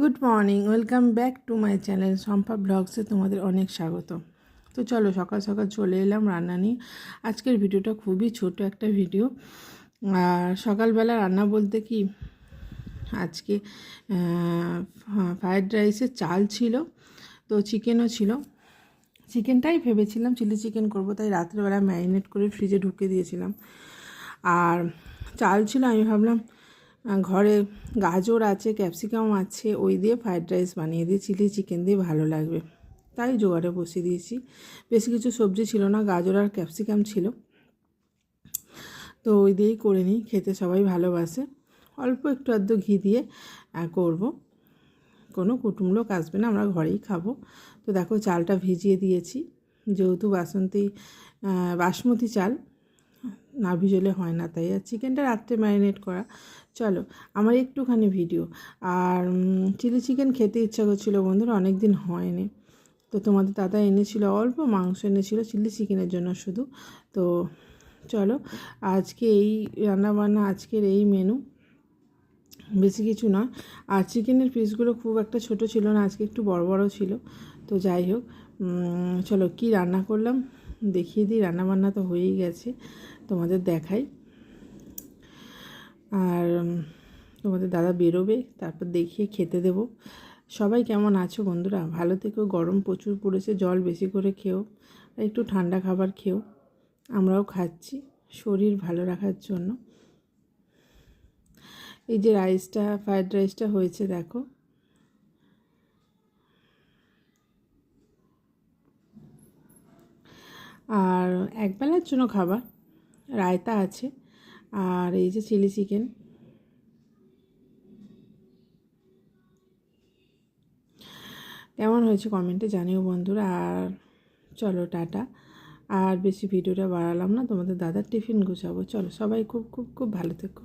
Good morning welcome back to my channel Sampa ব্লগসে তোমাদের অনেক স্বাগত। তো চলো, সকাল সকাল চলে এলাম রান্না নিয়ে। আজকের ভিডিওটা খুবই ছোট একটা ভিডিও। আর সকালবেলা রান্না বলতে কি, আজকে ফ্রায়েড রাইসের চাল ছিল, তো চিকেনও ছিল। চিকেনটাই ভেবেছিলাম চিলি চিকেন করব, তাই রাত্রেবেলা ম্যারিনেট করে ফ্রিজে ঢুকে দিয়েছিলাম। আর চাল ছিল, আমি ভাবলাম ঘরে গাজর আছে, ক্যাপসিকাম আছে, ওই দিয়ে ফ্রায়েড রাইস বানিয়ে দিয়ে চিলি চিকেন দিয়ে ভালো লাগবে। তাই জোগাড়ে বসিয়ে দিয়েছি। বেশি কিছু সবজি ছিল না, গাজর আর ক্যাপসিকাম ছিল। তো ওই দিয়েই করে নিই, খেতে সবাই ভালোবাসে। অল্প একটু আধ ঘি দিয়ে করব। কোনো কুটুম লোক আসবে না, আমরা ঘরেই খাব। তো দেখো, চালটা ভিজিয়ে দিয়েছি। যেহেতু বাসন্তী বাসমতি চাল না ভিজলে হয় না, তাই আর চিকেনটা রাত্রে ম্যারিনেট করা। চলো, আমার একটুখানি ভিডিও। আর চিলি চিকেন খেতে ইচ্ছা করছিল বন্ধুরা অনেক দিন হয়নি। তো তোমাদের দাদা এনেছিল অল্প, মাংস এনেছিল, চিলি চিকেনের জন্য শুধু। তো চলো, আজকে এই রান্নাবান্না, আজকের এই মেনু বেশি কিছু না আর চিকেনের পিসগুলো খুব একটা ছোট ছিল না, আজকে একটু বড় বড় ছিল। তো যাই হোক চলো কি রান্না করলাম? দেখিয়ে দিই, রান্নাবান্না তো হয়েই গেছে, তোমাদের দেখাই। আর তোমাদের দাদা বেরোবে, তারপর দেখিয়ে খেতে দেব। সবাই কেমন আছো বন্ধুরা? ভালো থেকো, গরম প্রচুর পড়েছে, জল বেশি করে খেও একটু ঠান্ডা খাবার খেও। আমরাও খাচ্ছি, শরীর ভালো রাখার জন্য। এই যে রাইসটা, ফ্রায়েড রাইসটা হয়েছে, দেখো। আর একবেলার জন্য খাবার, রায়তা আছে, আর এই যে চিলি চিকেন। কেমন হয়েছে কমেন্টে জানিও বন্ধুরা, আর চলো টাটা। আর বেশি ভিডিওটা বাড়ালাম না, তোমাদের দাদার টিফিন গুছাবো। চলো সবাই খুব খুব খুব ভালো থেকো।